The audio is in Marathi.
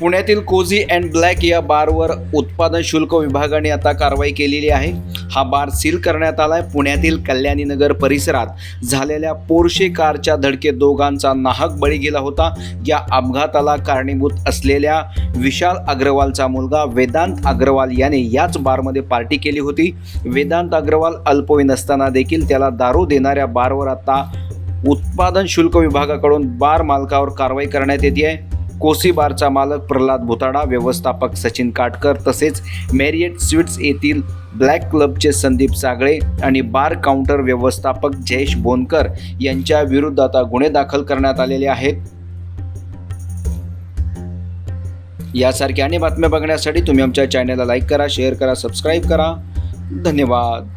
पुण्यातील कोझी अँड ब्लॅक या बारवर उत्पादन शुल्क विभागाने आता कारवाई केलेली आहे. हा बार सील करण्यात आला आहे पुण्यातील कल्याणी नगर परिसरात झालेल्या पोर्शे कारच्या धडकेत दोघांचा नाहक बळी गेला होता. या अपघाताला कारणीभूत असलेल्या विशाल अग्रवालचा मुलगा वेदांत अग्रवाल याने याच बारमध्ये पार्टी केली होती. वेदांत अग्रवाल अल्पवयीन असताना देखील त्याला दारू देणाऱ्या बारवर आता उत्पादन शुल्क विभागाकडून बार मालकावर कारवाई करण्यात येते आहे. कोसी बारचा मालक प्रल्हाद भुताडा व्यवस्थापक सचिन काटकर तसेच मॅरिएट स्वीट्स येथील ब्लॅक क्लबचे संदीप सागळे आणि बार काउंटर व्यवस्थापक जयेश बोनकर यांच्या विरुद्ध आता गुन्हे दाखल करण्यात आलेले आहेत. यासारख्या अनेक बातम्या बघण्यासाठी तुम्ही आमच्या चॅनलला लाईक करा शेअर करा सबस्क्राईब करा. धन्यवाद.